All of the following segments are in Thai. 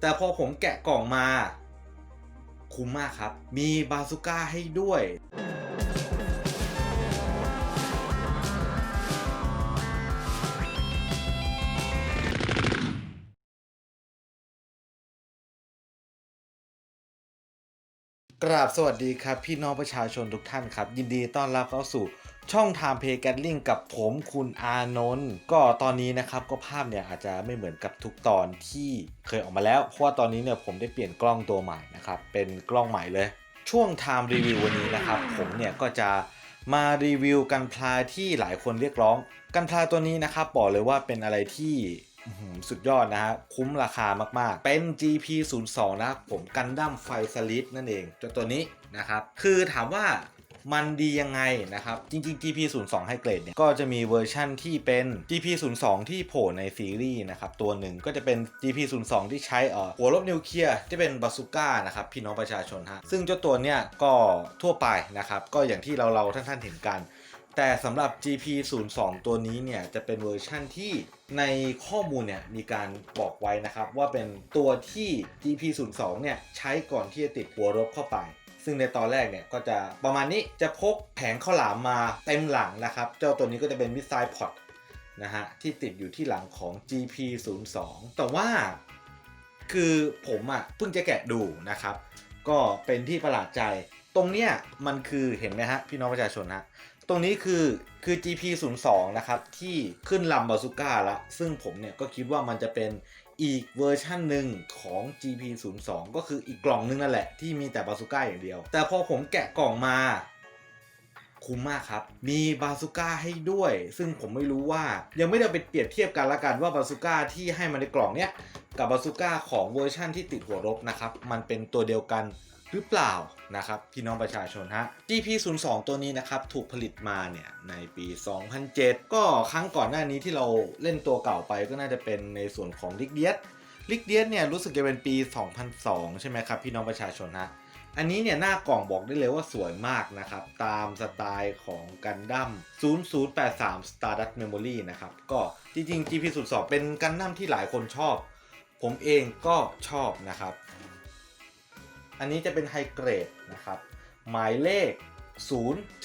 แต่พอผมแกะกล่องมา คุ้มมากครับ มีบาซูก้าให้ด้วย กราบสวัสดีครับ พี่น้องประชาชนทุกท่านครับ ยินดีต้อนรับเข้าสู่ ช่อง Time Play Gatling กับผมคุณอานนท์ก็ตอนนี้นะครับก็ภาพเนี่ยอาจจะไม่เหมือนกับทุกตอนที่เคยออกมาแล้ว เพราะว่าตอนนี้เนี่ยผมได้เปลี่ยนกล้องตัวใหม่นะครับ เป็นกล้องใหม่เลย ช่วง Time Review วันนี้นะครับ ผมเนี่ยก็จะมารีวิวกันพลาที่หลายคนเรียกร้อง กันพลาตัวนี้นะครับบอกเลยว่าเป็นอะไรที่สุดยอดนะฮะคุ้มราคามากๆ เป็น GP 0 2นะครับผมกันดั้มไฟสลิดนั่นเองเจ้าตัวนี้นะครับ คือถามว่า มันดียังไงนะครับ จริงๆ GP 0 2ให้เกรดเนี่ยก็จะมีเวอร์ชั่นที่เป็น GP 0 2ที่โผล่ในซีรีส์นะครับ ตัวหนึ่งก็จะเป็น GP 0 2ที่ใช้เอ่อหัวลบนิวเคลียร์ที่เป็นบาซูก้านะครับ พี่น้องประชาชนฮะซึ่งเจ้าตัวเนี้ยก็ทั่วไปนะครับ ก็อย่างที่เราเราๆท่านๆเห็นกันแต่สำหรับ GP 0 2ตัวนี้เนี่ย จะเป็นเวอร์ชั่นที่ในข้อมูลเนี่ยมีการบอกไว้นะครับ ว่าเป็นตัวที่ GP 0 2เนี่ย ใช้ก่อนที่จะติดหัวรบเข้าไป ซึ่งในตอนแรกเนี่ยก็จะประมาณนี้จะพกแผงข้าวหลามมาเต็มหลังนะครับ เจ้าตัวนี้ก็จะเป็นมิสไซล์พอตนะฮะที่ติดอยู่ที่หลังของ GP 0 2 แต่ว่าคือผมอะ่ะเพิ่งจะแกะดูนะครับ ก็เป็นที่ประหลาดใจ ตรงเนี้ยมันคือเห็นไหมฮะพี่น้องประชาชนฮะตรงนี้คือคือ GP 0 2 นะครับที่ขึ้นลำบาซูก้าละซึ่งผมเนี่ยก็คิดว่ามันจะเป็น อีกเวอร์ชั่นหนึ่งของ GP 0 2 ก็คืออีกกล่องนึงนั่นแหละ ที่มีแต่บาซูก้าอย่างเดียว แต่พอผมแกะกล่องมาคุ้มมากครับ มีบาซูก้าให้ด้วย ซึ่งผมไม่รู้ว่า ยังไม่ได้ไปเปรียบเทียบกันละกันว่าบาซูก้าที่ให้มาในกล่องเนี้ยกับบาซูก้าของเวอร์ชั่นที่ติดหัวรบนะครับ มันเป็นตัวเดียวกันหรือเปล่า นะครับพี่น้องประชาชนฮะ GP 0 2 ตัวนี้นะครับถูกผลิตมาเนี่ยในปี 2007 ก็ครั้งก่อนหน้านี้ที่เราเล่นตัวเก่าไปก็น่าจะเป็นในส่วนของลิกเดียสลิกเดียสเนี่ยรู้สึกจะเป็นปี 2002 ใช่ไหมครับพี่น้องประชาชนฮะอันนี้เนี่ยหน้ากล่องบอกได้เลยว่าสวยมากนะครับ ตามสไตล์ของกันดั้ม0083 Stardust Memory นะครับ ก็จริงๆ GP 0 2 เป็นกันดั้มที่หลายคนชอบ ผมเองก็ชอบนะครับ อันนี้จะเป็นไฮเกรดนะครับ หมายเลข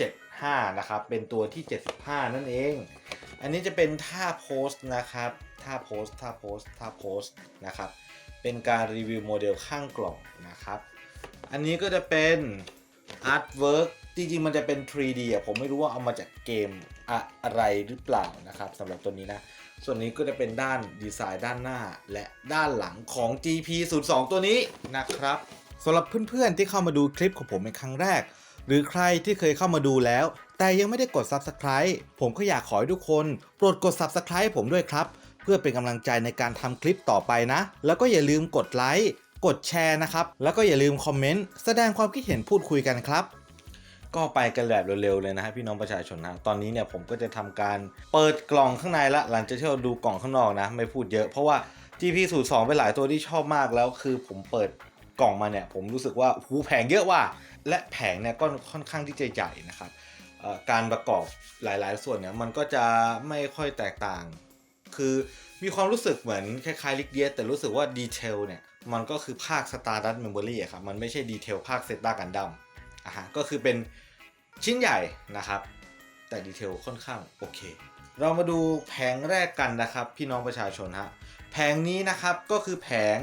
075 นะครับ เป็นตัวที่ 75 นั่นเอง อันนี้จะเป็นท่าโพสต์นะครับ ท่าโพสต์ท่าโพสต์ท่าโพสต์นะครับ เป็นการรีวิวโมเดลข้างกล่องนะครับ อันนี้ก็จะเป็นอาร์ตเวิร์กจริงๆ มันจะเป็น 3D อะ ผมไม่รู้ว่าเอามาจากเกมอะไรหรือเปล่านะครับสำหรับตัวนี้นะ ส่วนนี้ก็จะเป็นด้านดีไซน์ด้านหน้าและด้านหลังของ GP 0 2 ตัวนี้นะครับ สำหรับเพื่อนๆที่เข้ามาดูคลิปของผมเป็นครั้งแรก หรือใครที่เคยเข้ามาดูแล้ว แต่ยังไม่ได้กด Subscribe ผมก็อยากขอให้ทุกคน โปรดกด Subscribe ผมด้วยครับ เพื่อเป็นกำลังใจในการทำคลิปต่อไปนะ แล้วก็อย่าลืมกดไลค์กดแชร์นะครับ แล้วก็อย่าลืมคอมเมนต์แสดงความคิดเห็นพูดคุยกันครับ ก็ไปกันแบบเร็วๆเลยนะฮะพี่น้องประชาชนนะตอนนี้เนี่ยผมก็จะทำการเปิดกล่องข้างในละหลังจากที่เราดูกล่องข้างนอกนะ ไม่พูดเยอะเพราะว่า GP 0 2เป็นหลายตัวที่ชอบมากแล้วคือผมเปิด กล่องมาเนี่ยผมรู้สึกว่าหูแผงเยอะว่ะและแผงเนี่ยก็ค่อนข้างที่จะใหญ่นะครับการประกอบหลาย ๆ ส่วนเนี่ยมันก็จะไม่ค่อยแตกต่าง คือมีความรู้สึกเหมือนคล้ายๆลิกเดียแต่รู้สึกว่าดีเทลเนี่ยมันก็คือภาค Stardust Memory อะครับมันไม่ใช่ดีเทลภาค Zeta Gundam อะฮะก็คือเป็นชิ้นใหญ่นะครับ แต่ดีเทลค่อนข้างโอเค เรามาดูแผงแรกกันนะครับ พี่น้องประชาชนฮะแผงนี้นะครับก็คือแผง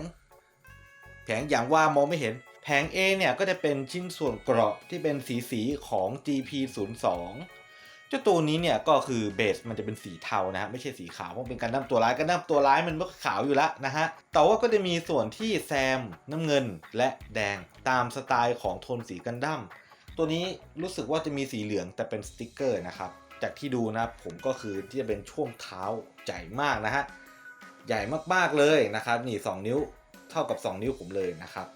แผงอย่างว่ามองไม่เห็น แผง A เนี่ยก็จะเป็นชิ้นส่วนเกราะที่เป็นสีสีของ GP 0 2 เจ้าตัวนี้เนี่ยก็คือเบสมันจะเป็นสีเทานะฮะไม่ใช่สีขาวเพราะเป็นการดั้มตัวร้ายการดั้มตัวร้ายมันก็ขาวอยู่แล้วนะฮะแต่ว่าก็จะมีส่วนที่แซมน้ำเงินและแดงตามสไตล์ของโทนสีกันดั้มตัวนี้รู้สึกว่าจะมีสีเหลืองแต่เป็นสติกเกอร์นะครับจากที่ดูนะผมก็คือที่จะเป็นช่วงเท้าใหญ่มากนะฮะใหญ่มากๆเลยนะครับนี่ 2 นิ้ว เท่ากับ 2 นิ้วผมเลยนะครับ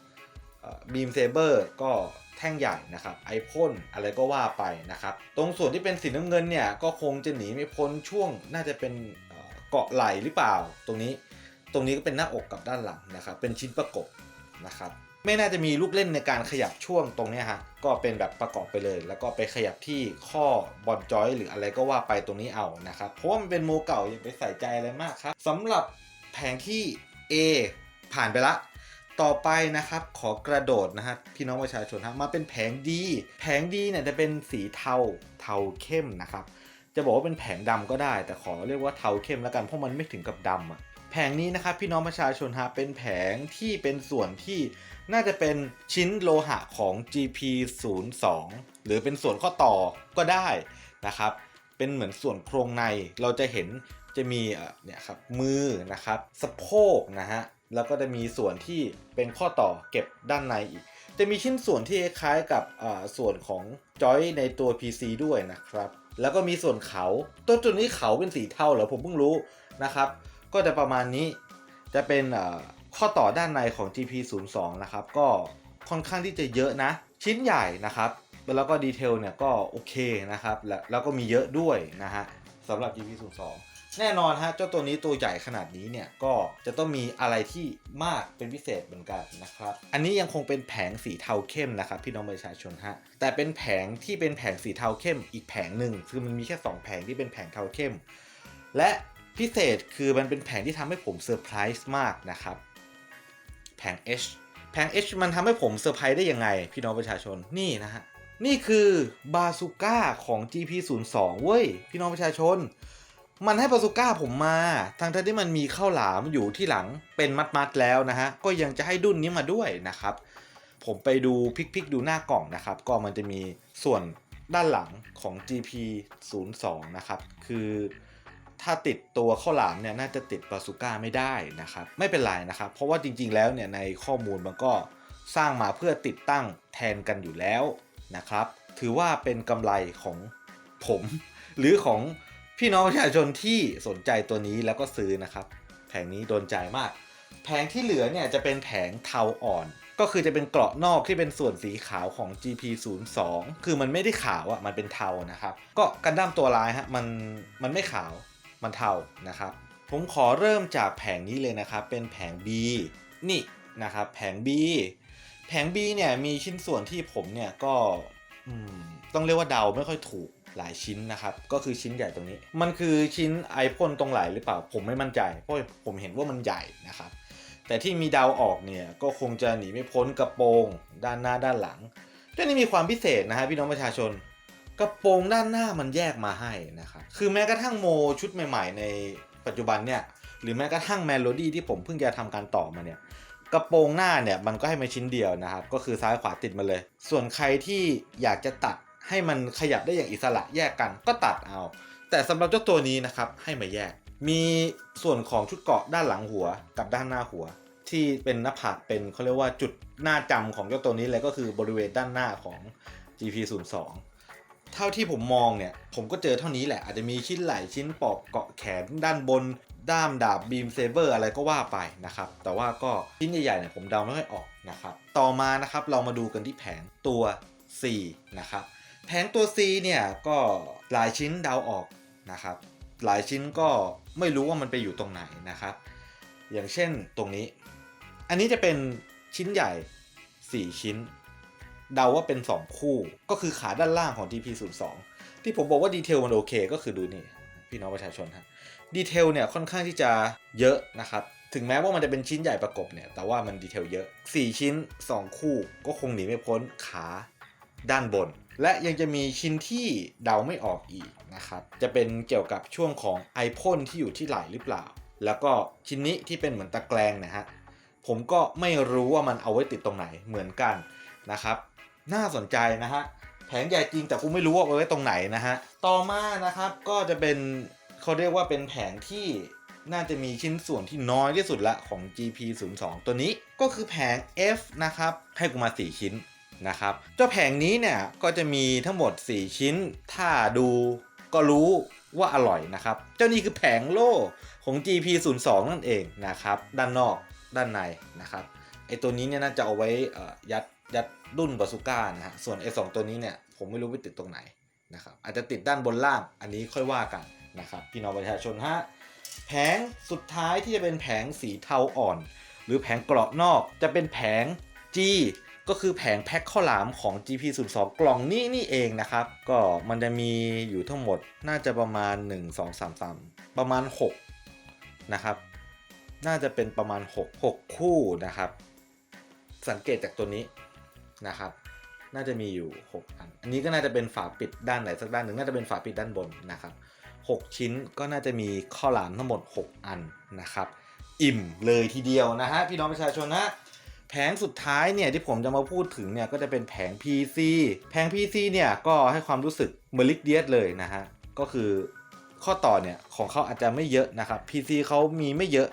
บีมเซเบอร์ก็แท่งใหญ่นะครับไอพ่นอะไรก็ว่าไปนะครับ ตรงส่วนที่เป็นสีน้ำเงินเนี่ยก็คงจะหนีไม่พ้นช่วงน่าจะเป็นเกาะไหล่หรือเปล่า ตรงนี้ตรงนี้ก็เป็นหน้าอกกับด้านหลังนะครับ เป็นชิ้นประกบนะครับ ไม่น่าจะมีลูกเล่นในการขยับช่วงตรงนี้ฮะก็เป็นแบบประกอบไปเลย แล้วก็ไปขยับที่ข้อบอลจอยหรืออะไรก็ว่าไปตรงนี้เอานะครับเพราะว่ามันเป็นโมเก่าอย่าไปใส่ใจอะไรมากครับสำหรับแผงที่ A ผ่านไปละ ต่อไปนะครับขอกระโดดนะฮะพี่น้องประชาชนฮะมาเป็นแผงดี แผงดีเนี่ยจะเป็นสีเทาเทาเข้มนะครับ จะบอกว่าเป็นแผงดำก็ได้ แต่ขอเรียกว่าเทาเข้มแล้วกันเพราะมันไม่ถึงกับดำอะแผงนี้นะครับพี่น้องประชาชนฮะเป็นแผงที่เป็นส่วนที่น่าจะเป็นชิ้นโลหะของ GP02 หรือเป็นส่วนข้อต่อก็ได้นะครับ เป็นเหมือนส่วนโครงในเราจะเห็นจะมีเอ่อเนี่ยครับมือนะครับสะโพกนะฮะ แล้วก็จะมีส่วนที่เป็นข้อต่อเก็บด้านในอีก จะมีชิ้นส่วนที่คล้ายกับส่วนของจอยในตัว PC ด้วยนะครับ แล้วก็มีส่วนเขาตัวจุดนี้เขาเป็นสีเทาเหรอผมเพิ่งรู้นะครับ ก็จะประมาณนี้จะเป็นข้อต่อด้านในของ GP02 นะครับ ก็ค่อนข้างที่จะเยอะนะ ชิ้นใหญ่นะครับ แล้วก็ดีเทลเนี่ยก็โอเคนะครับ แล้วแล้วก็มีเยอะด้วยนะฮะสำหรับ GP02 แน่นอนฮะเจ้าตัวนี้ตัวใหญ่ขนาดนี้เนี่ยก็จะต้องมีอะไรที่มากเป็นพิเศษเหมือนกันนะครับ อันนี้ยังคงเป็นแผงสีเทาเข้มนะครับพี่น้องประชาชนฮะแต่เป็นแผงที่เป็นแผงสีเทาเข้มอีกแผงหนึ่งคือมันมีแค่ 2 แผงที่เป็นแผงเทาเข้ม และพิเศษคือมันเป็นแผงที่ทำให้ผมเซอร์ไพรส์มากนะครับแผง H แผง H มันทำให้ผมเซอร์ไพรส์ได้ยังไง พี่น้องประชาชนนี่นะฮะนี่คือบาซูก้าของ GP02 เว้ยพี่น้องประชาชน มันให้บาซูก้าผมมาทั้งที่มันมีข้าวหลามอยู่ที่หลังเป็นมัดๆแล้วนะฮะ ก็ยังจะให้ดุนนี้มาด้วยนะครับ ผมไปดูพลิกๆดูหน้ากล่องนะครับ ก็มันจะมีส่วนด้านหลังของ GP02 นะครับ คือถ้าติดตัวข้าวหลามเนี่ยน่าจะติดบาซูก้าไม่ได้นะครับ ไม่เป็นไรนะครับ เพราะว่าจริงๆแล้วเนี่ยในข้อมูลมันก็สร้างมาเพื่อติดตั้งแทนกันอยู่แล้วนะครับ ถือว่าเป็นกำไรของผม หรือของ พี่น้องประชาชนที่สนใจตัวนี้แล้วก็ซื้อนะครับ แผงนี้โดนใจมาก แผงที่เหลือเนี่ยจะเป็นแผงเทาอ่อน ก็คือจะเป็นเกราะนอกที่เป็นส่วนสีขาวของ GP02 คือมันไม่ได้ขาวอะมันเป็นเทานะครับ ก็กันดั้มตัวร้ายฮะมันมันไม่ขาวมันเทานะครับ ผมขอเริ่มจากแผงนี้เลยนะครับ เป็นแผง B นี่นะครับแผง B แผง B เนี่ยมีชิ้นส่วนที่ผมเนี่ยก็ต้องเรียกว่าเดาไม่ค่อยถูก หลายชิ้นนะครับ ก็คือชิ้นใหญ่ตรงนี้ มันคือชิ้นไอพ่นตรงไหลหรือเปล่า ผมไม่มั่นใจ เพราะผมเห็นว่ามันใหญ่นะครับ แต่ที่มีดาวออกเนี่ย ก็คงจะหนีไม่พ้นกระโปรงด้านหน้าด้านหลังเรื่องนี้มีความพิเศษนะฮะพี่น้องประชาชน กระโปรงด้านหน้ามันแยกมาให้นะครับ คือแม้กระทั่งโมชุดใหม่ ๆ ในปัจจุบันเนี่ย หรือแม้กระทั่งแมโลดี้ที่ผมเพิ่งจะทำการต่อมาเนี่ยกระโปรงหน้าเนี่ยมันก็ให้มาชิ้นเดียวนะครับ ก็คือซ้ายขวาติดมาเลย ส่วนใครที่อยากจะตัด ให้มันขยับได้อย่างอิสระแยกกันก็ตัดเอา แต่สำหรับเจ้าตัวนี้นะครับให้มาแยก มีส่วนของชุดเกาะด้านหลังหัวกับด้านหน้าหัว ที่เป็นหน้าผากเป็นเขาเรียกว่าจุดหน้าจำของเจ้าตัวนี้เลยก็คือบริเวณด้านหน้าของ GP02 เท่าที่ผมมองเนี่ย ผมก็เจอเท่านี้แหละ อาจจะมีชิ้นไหล่ชิ้นปอกเกาะแขนด้านบน ด้ามดาบบีมเซเบอร์อะไรก็ว่าไปนะครับ แต่ว่าก็ชิ้นใหญ่ๆเนี่ยผมเดาไม่ค่อยออกนะครับ ต่อมานะครับเรามาดูกันที่แผงตัว C นะครับ แผงตัว C เนี่ยก็หลายชิ้นเดาออกนะครับ หลายชิ้นก็ไม่รู้ว่ามันไปอยู่ตรงไหนนะครับ อย่างเช่นตรงนี้ อันนี้จะเป็นชิ้นใหญ่ 4 ชิ้น เดาว่าเป็น 2 คู่ ก็คือขาด้านล่างของ GP02 ที่ผมบอกว่าดีเทลมันโอเค ก็คือดูนี่พี่น้องประชาชนฮะดีเทลเนี่ยค่อนข้างที่จะเยอะนะครับ ถึงแม้ว่ามันจะเป็นชิ้นใหญ่ประกบเนี่ย แต่ว่ามันดีเทลเยอะ 4 ชิ้น 2 คู่ก็คงหนีไม่พ้นขาด้านบน และยังจะมีชิ้นที่เดาไม่ออกอีกนะครับ จะเป็นเกี่ยวกับช่วงของไอพ่นที่อยู่ที่ไหล่หรือเปล่า แล้วก็ชิ้นนี้ที่เป็นเหมือนตะแกรงนะฮะ ผมก็ไม่รู้ว่ามันเอาไว้ติดตรงไหนเหมือนกันนะครับ น่าสนใจนะฮะ แผงใหญ่จริงแต่กูไม่รู้ว่าเอาไว้ตรงไหนนะฮะ ต่อมานะครับก็จะเป็นเขาเรียกว่าเป็นแผงที่น่าจะมีชิ้นส่วนที่น้อยที่สุดละของ GP02 ตัวนี้ก็คือแผง F นะครับ ให้กูมา 4 ชิ้น นะครับเจ้าแผงนี้เนี่ยก็จะมีทั้งหมด 4 ชิ้น ถ้าดูก็รู้ว่าอร่อยนะครับ เจ้านี้คือแผงโล่ของ GP02 นั่นเองนะครับ ด้านนอกด้านในนะครับไอตัวนี้เนี่ยน่าจะเอาไว้ยัดยัดดุนบาซูก้านะฮะส่วนไอสองตัวนี้เนี่ยผมไม่รู้ไปติดตรงไหนนะครับอาจจะติดด้านบนล่างอันนี้ค่อยว่ากันนะครับพี่น้องประชาชนฮะแผงสุดท้ายที่จะเป็นแผงสีเทาอ่อน หรือแผงเกราะนอกจะเป็นแผง G ก็คือแผงแพ็คข้าวหลามของ GP02 กล่องนี้นี่เองนะครับ ก็มันจะมีอยู่ทั้งหมดน่าจะประมาณ 1 2 3 3 ประมาณ 6 นะครับ น่าจะเป็นประมาณ 6 6 คู่นะครับ สังเกตจากตัวนี้นะครับ น่าจะมีอยู่ 6 อัน อันนี้ก็น่าจะเป็นฝาปิดด้านไหนสักด้านหนึ่งน่าจะเป็นฝาปิดด้านบนนะครับ 6 ชิ้นก็น่าจะมีข้าวหลามทั้งหมด 6 อันนะครับ อิ่มเลยทีเดียวนะฮะพี่น้องประชาชนนะ แผงสุดท้ายเนี่ยที่ผมจะมาพูดถึงเนี่ยก็จะเป็นแผง PC แผง PC เนี่ยก็ให้ความรู้สึกเหมือนลิกเดียสเลยนะฮะ ก็คือข้อต่อเนี่ยของเขาอาจจะไม่เยอะนะครับ PC เขามีไม่เยอะ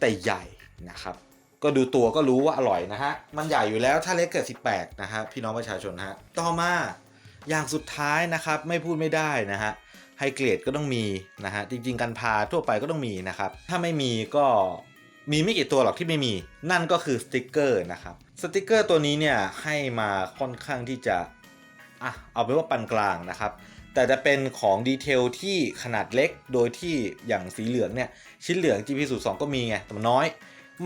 แต่ใหญ่นะครับ ก็ดูตัวก็รู้ว่าอร่อยนะฮะ มันใหญ่อยู่แล้วถ้าเล็กเกิด 18 นะฮะพี่น้องประชาชนฮะ ต่อมาอย่างสุดท้ายนะครับไม่พูดไม่ได้นะฮะไฮเกรดก็ต้องมีนะฮะจริงๆ การพาทั่วไปก็ต้องมีนะครับ ถ้าไม่มีก็ มีไม่กี่ตัวหรอกที่ไม่มี นั่นก็คือสติกเกอร์นะครับสติกเกอร์ตัวนี้เนี่ยให้มาค่อนข้างที่จะอะเอาเป็นว่าปานกลางนะครับ แต่จะเป็นของดีเทลที่ขนาดเล็กโดยที่อย่างสีเหลืองเนี่ยชิ้นเหลือง GP 0 2ก็มีไงแต่มันน้อย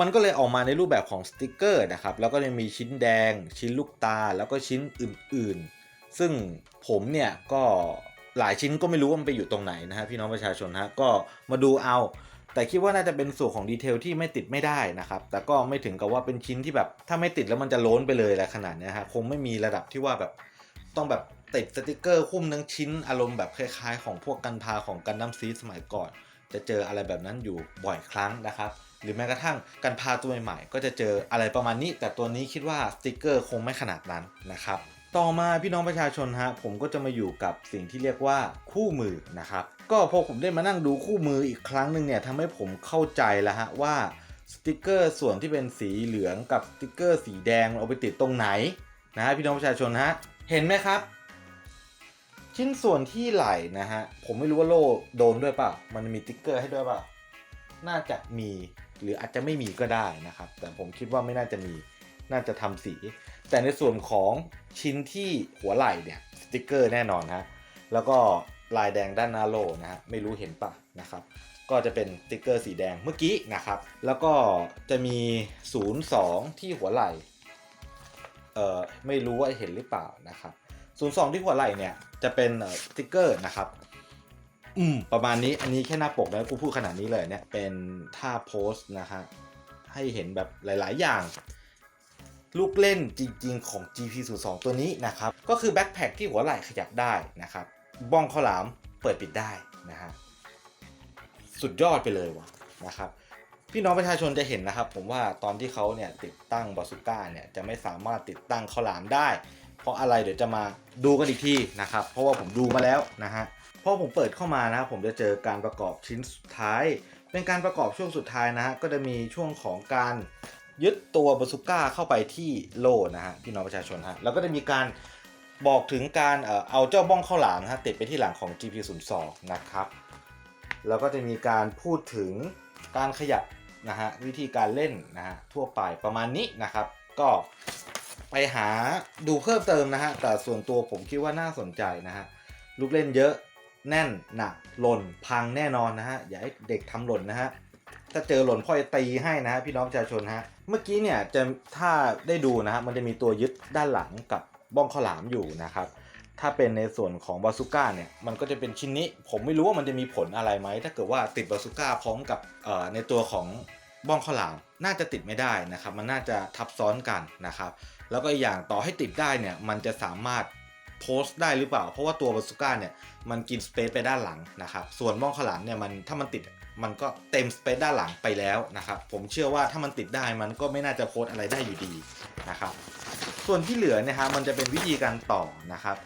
มันก็เลยออกมาในรูปแบบของสติกเกอร์นะครับแล้วก็จะมีชิ้นแดง ชิ้นลูกตาแล้วก็ชิ้นอื่นๆ ซึ่งผมเนี่ยก็หลายชิ้นก็ไม่รู้ว่ามันไปอยู่ตรงไหนนะฮะพี่น้องประชาชนฮะก็มาดูเอา แต่คิดว่าน่าจะเป็นส่วนของดีเทลที่ไม่ติดไม่ได้นะครับ แต่ก็ไม่ถึงกับว่าเป็นชิ้นที่แบบ ถ้าไม่ติดแล้วมันจะล้นไปเลยอะไรขนาดนี้ฮะ คงไม่มีระดับที่ว่าแบบต้องแบบติดสติกเกอร์คุ้มทั้งชิ้นอารมณ์แบบคล้ายๆ ของพวกกันพาของกันดั้มซีสมัยก่อน จะเจออะไรแบบนั้นอยู่บ่อยครั้งนะครับ หรือแม้กระทั่งกันพาตัวใหม่ๆก็จะเจออะไรประมาณนี้ แต่ตัวนี้คิดว่าสติกเกอร์คงไม่ขนาดนั้นนะครับต่อมาพี่น้องประชาชนฮะผมก็จะมาอยู่กับสิ่งที่เรียกว่าคู่มือนะครับ ก็พอผมได้มานั่งดูคู่มืออีกครั้งหนึ่งเนี่ยทำให้ผมเข้าใจแล้วฮะว่าสติกเกอร์ส่วนที่เป็นสีเหลืองกับสติกเกอร์สีแดงเอาไปติดตรงไหนนะฮะพี่น้องประชาชนฮะเห็นไหมครับ ชิ้นส่วนที่ไหล่นะฮะผมไม่รู้ว่าโล่โดนด้วยเปล่ามันมีติ๊กเกอร์ให้ด้วยเปล่าน่าจะมีหรืออาจจะไม่มีก็ได้นะครับ แต่ผมคิดว่าไม่น่าจะมีน่าจะทำสี แต่ในส่วนของชิ้นที่หัวไหล่เนี่ยสติกเกอร์แน่นอนฮะแล้วก็ ลายแดงด้านหน้าโลนะฮะไม่รู้เห็นปะนะครับ ก็จะเป็นสติกเกอร์สีแดงเมื่อกี้นะครับ แล้วก็จะมี 02 ที่หัวไหล่เอ่อไม่รู้ว่าเห็นหรือเปล่านะครับ 02 ที่หัวไหล่เนี่ยจะเป็นสติกเกอร์นะครับอืมประมาณนี้อันนี้แค่หน้าปกนะกูพูดขนาดนี้เลยเนี่ยเป็นท่าโพสต์นะฮะให้เห็นแบบหลาย ๆ อย่าง ลูกเล่นจริง ๆ ของ GP02 ตัวนี้นะครับ ก็คือแบ็คแพคที่หัวไหล่ขยับได้นะครับ บ้องข้าวหลามเปิดปิดได้นะฮะสุดยอดไปเลยวะนะครับพี่น้องประชาชนจะเห็นนะครับ ผมว่าตอนที่เขาเนี่ยติดตั้งบาซูก้าเนี่ยจะไม่สามารถติดตั้งข้าวหลามได้ เพราะอะไรเดี๋ยวจะมาดูกันอีกทีนะครับ เพราะว่าผมดูมาแล้วนะฮะพอผมเปิดเข้ามานะผมจะเจอการประกอบชิ้นสุดท้าย เป็นการประกอบช่วงสุดท้ายนะฮะก็จะมีช่วงของการยึดตัวบาซูก้าเข้าไปที่โล่นะฮะพี่น้องประชาชนฮะแล้วก็จะมีการ บอกถึงการเอาเจ้าบ้องข้าวหลามนะฮะติดไปที่หลังของ GP02 นะครับ แล้วก็จะมีการพูดถึงการขยับนะฮะวิธีการเล่นนะฮะทั่วไปประมาณนี้นะครับ ก็ไปหาดูเพิ่มเติมนะฮะแต่ส่วนตัวผมคิดว่าน่าสนใจนะฮะลูกเล่นเยอะแน่นหนักหล่นพังแน่นอนนะฮะอย่าให้เด็กทำหล่นนะฮะถ้าเจอหล่นพ่อจะตีให้นะฮะพี่น้องประชาชนฮะเมื่อกี้เนี่ยจะถ้าได้ดูนะฮะมันจะมีตัวยึดด้านหลังกับ บ้องข้าวหลามอยู่นะครับ ถ้าเป็นในส่วนของบาซูก้าเนี่ยมันก็จะเป็นชิ้นนี้ ผมไม่รู้ว่ามันจะมีผลอะไรไหม ถ้าเกิดว่าติดบาซูก้าพร้อมกับในตัวของบ้องข้าวหลามน่าจะติดไม่ได้นะครับ มันน่าจะทับซ้อนกันนะครับ แล้วก็อีกอย่างต่อให้ติดได้เนี่ยมันจะสามารถโพสต์ได้หรือเปล่า เพราะว่าตัวบาซูก้าเนี่ยมันกินสเปซไปด้านหลังนะครับ ส่วนบ้องข้าวหลามเนี่ยมันถ้ามันติดมันก็เต็มสเปซด้านหลังไปแล้วนะครับ ผมเชื่อว่าถ้ามันติดได้มันก็ไม่น่าจะโพสอะไรได้อยู่ดีนะครับ ส่วนที่เหลือเนะฮะมันจะเป็นวิธีการต่อนะครับ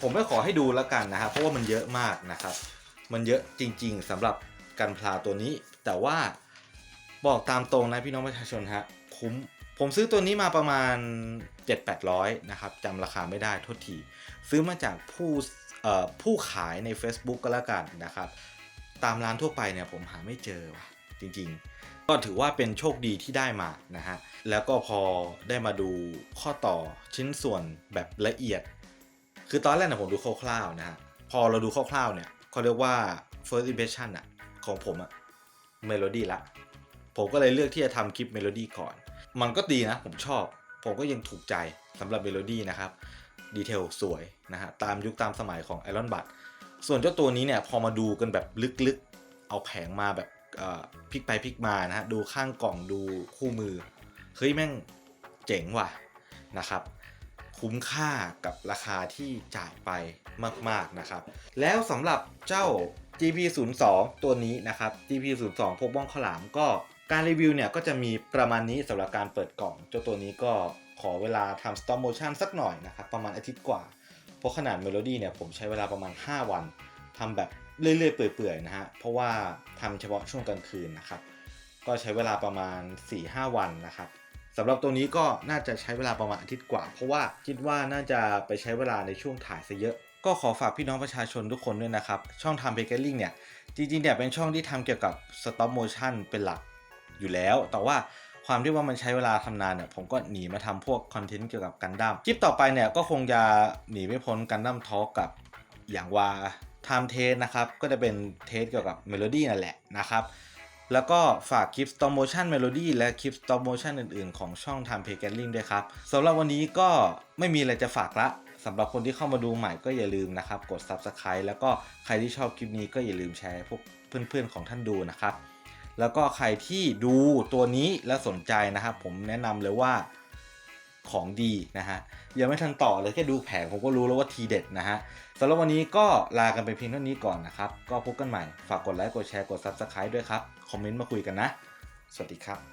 ผมไม่ขอให้ดูแล้วกันนะครับเพราะว่ามันเยอะมากนะครับ มันเยอะจริง ๆสำหรับกันพลาตัวนี้ แต่ว่าบอกตามตรงนะพี่น้องประชาชนฮะคุ้มผมซื้อตัวนี้มาประมาณ 7-800นะครับจำราคาไม่ได้โทษทีซื้อมาจากผู้ผู้ขายใน Facebook ก็แล้วกันนะครับ ตามร้านทั่วไปเนี่ยผมหาไม่เจอจริงๆ ก็ถือว่าเป็นโชคดีที่ได้มานะฮะ แล้วก็พอได้มาดูข้อต่อชิ้นส่วนแบบละเอียด คือตอนแรกเนี่ยผมดูคร่าวๆนะฮะ พอเราดูคร่าวๆเนี่ยเขาเรียกว่า first impression อะของผมอะเมโลดี้ละ ผมก็เลยเลือกที่จะทำคลิปเมโลดี้ก่อน มันก็ดีนะ ผมชอบ ผมก็ยังถูกใจสำหรับเมโลดี้นะครับ ดีเทลสวยนะฮะ ตามยุคตามสมัยของ Iron b u d ส่วนเจ้าตัวนี้เนี่ยพอมาดูกันแบบลึกๆ เอาแผงมาแบบ พลิกไปพลิกมานะฮะดูข้างกล่องดูคู่มือเฮ้ยแม่งเจ๋งว่ะนะครับ คุ้มค่ากับราคาที่จ่ายไปมากๆนะครับ แล้วสำหรับเจ้า GP02 ตัวนี้นะครับ GP02 พกบ้องข้าวหลามก็การรีวิวเนี่ยก็จะมีประมาณนี้สำหรับการเปิดกล่อง เจ้าตัวนี้ก็ขอเวลาทำ stop motion สักหน่อยนะครับ ประมาณอาทิตย์กว่า เพราะขนาดเมโลดี้เนี่ยผมใช้เวลาประมาณ 5 วันทำแบบ เรื่อยๆเปื่อยๆนะฮะเพราะว่าทำเฉพาะช่วงกลางคืนนะครับ ก็ใช้เวลาประมาณ 4-5 วันนะครับสำหรับตัวนี้ก็น่าจะใช้เวลาประมาณอาทิตย์กว่า เพราะว่าคิดว่าน่าจะไปใช้เวลาในช่วงถ่ายซะเยอะก็ขอฝากพี่น้องประชาชนทุกคนด้วยนะครับ ช่องทำเบเกอรี่เนี่ยจริงๆเนี่ยเป็นช่องที่ทำเกี่ยวกับ stop motion เป็นหลักอยู่แล้ว แต่ว่าความที่ว่ามันใช้เวลาทำนานเนี่ยผมก็หนีมาทำพวกคอนเทนต์เกี่ยวกับกันดั้มคลิปต่อไปเนี่ยก็คงจะหนีไม่พ้นกันดั้มทอลกับอย่างว่า time test นะครับ ก็จะเป็นเทสเกี่ยวกับเมโลดี้นั่นแหละนะครับ แล้วก็ฝากคลิป stop motion melody และคลิป stop motion อื่นๆ ของช่อง Time Play Gathering ด้วยครับสำหรับวันนี้ก็ไม่มีอะไรจะฝากละสำหรับคนที่เข้ามาดูใหม่ก็อย่าลืมนะครับ กด subscribe แล้วก็ใครที่ชอบคลิปนี้ก็อย่าลืมแชร์พวกเพื่อนๆของท่านดูนะครับ แล้วก็ใครที่ดูตัวนี้แล้วสนใจนะครับ ผมแนะนำเลยว่า ของดีนะฮะยังไม่ทันต่อเลยแค่ดูแผงผมก็รู้แล้วว่าทีเด็ดนะฮะสำหรับวันนี้ก็ลากันไปเพียงเท่านี้ก่อนนะครับ ก็พบกันใหม่ ฝากกดไลค์กดแชร์กด Subscribe ด้วยครับ คอมเมนต์มาคุยกันนะ สวัสดีครับ